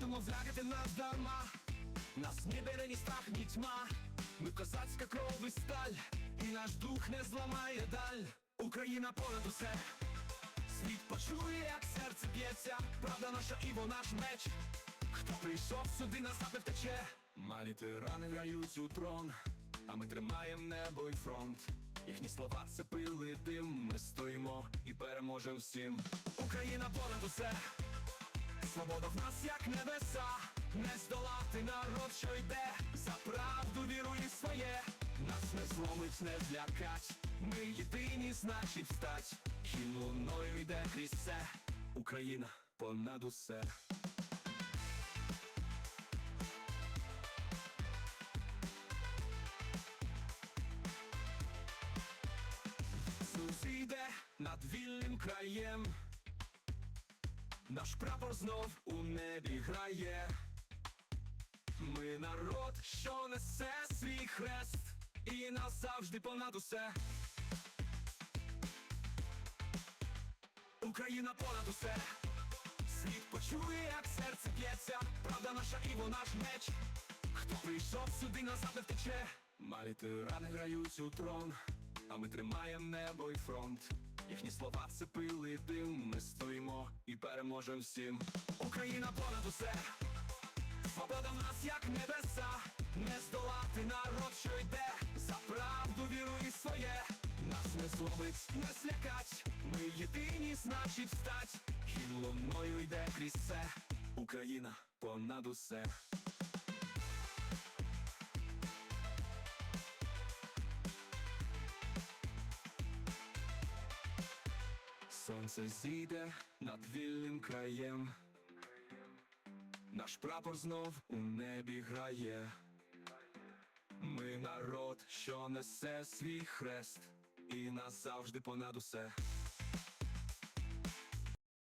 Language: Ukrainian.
домовляти нас дарма. Нас не бере ні страх, ні тьма. Ми козацька кров і сталь І наш дух не зламає даль. Україна понад усе. Світ почує, як серце б'ється. Правда наша і наш меч. Хто прийшов сюди, назад не втече. Малі тирани грають у трон А ми тримаємо небо і фронт. Їхні слова це пили дим. Ми стоїмо і переможемо всім. Україна понад усе Свобода в нас як небеса, не здолати народ, що йде, за правду віру і своє, нас не зломить, не злякать, ми єдині, значить встать, луною йде крізь все, Україна понад усе. Зійде над вільним краєм. Наш прапор знов у небі грає. Ми народ, що несе свій хрест, і назавжди понад усе. Україна понад усе. Світ почує, як серце б'ється, правда наша і наш меч. Хто прийшов сюди, назад не втече. Малі тирани грають у трон, а ми тримаємо небо і фронт. Їхні слова це пили дим, ми стоїмо і переможемо всім. Україна понад усе, свобода в нас як небеса, не здолати народ, що йде, за правду віру і своє, нас не зловить, не злякать, ми єдині, значить встать, Хімн луною йде крізь все, Україна понад усе. Сонце зійде над вільним краєм, наш прапор знов у небі грає. Ми народ, що несе свій хрест, і назавжди понад усе.